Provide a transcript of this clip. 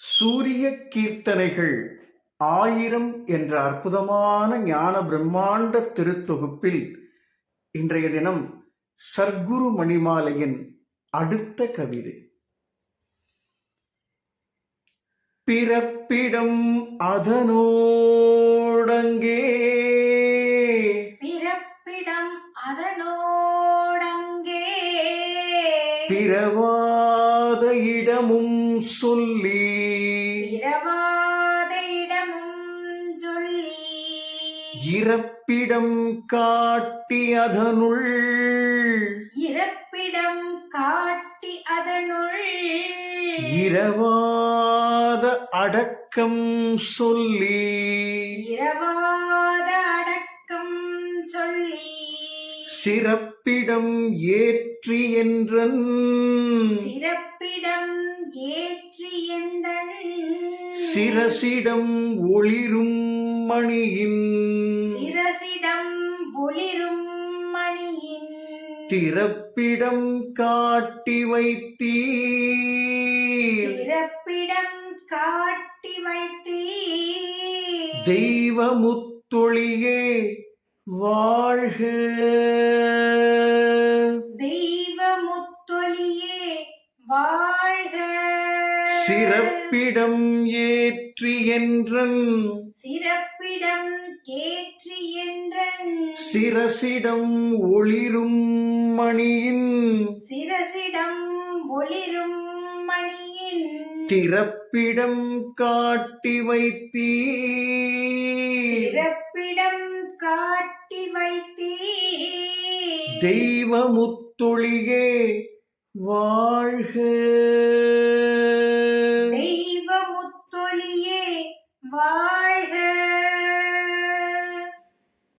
சூரிய கீர்த்தனைகள் ஆயிரம் என்ற அற்புதமான ஞான பிரம்மாண்ட திருத்தொகுப்பில் இன்றைய தினம் சர்க்குரு மணிமாலையின் அடுத்த கவிதை. பிறப்பிடம் அதனோடங்கே பிறவாத இடமும் சொல்லி பிறவாத இடமும் சொல்லி இறப்பிடம் காட்டி அதனுள் இறப்பிடம் காட்டி அதனுள் இரவாத அடக்கம் சொல்லி இரவாத அடக்கம் சொல்லி சிறப்பிடம் ஏற்றி என்றன் சிறப்பிடம் ஏற்றி எந்தன் சிரசிடம் ஒளிரும் மணியின். சிரசிடம் ஒளிரும் மணியின். திறப்பிடம் காட்டி வைத்தீர். பிறப்பிடம் காட்டி வைத்தீ தெய்வமுத்தொழியே வாழ்க. தெய்வ முத்தொழியே வாழ்க. சிறப்பிடம் ஏற்றி என்றன். சிறப்பிடம் கேற்றி என்றன். சிரசிடம் ஒளிரும் மணியின். சிரசிடம் ஒளிரும் மணியின். திறப்பிடம் காட்டி வைத்தீர். தெய்வமுத்தொழியே வாழ்க. தெய்வமுத்தொழியே வாழ்க.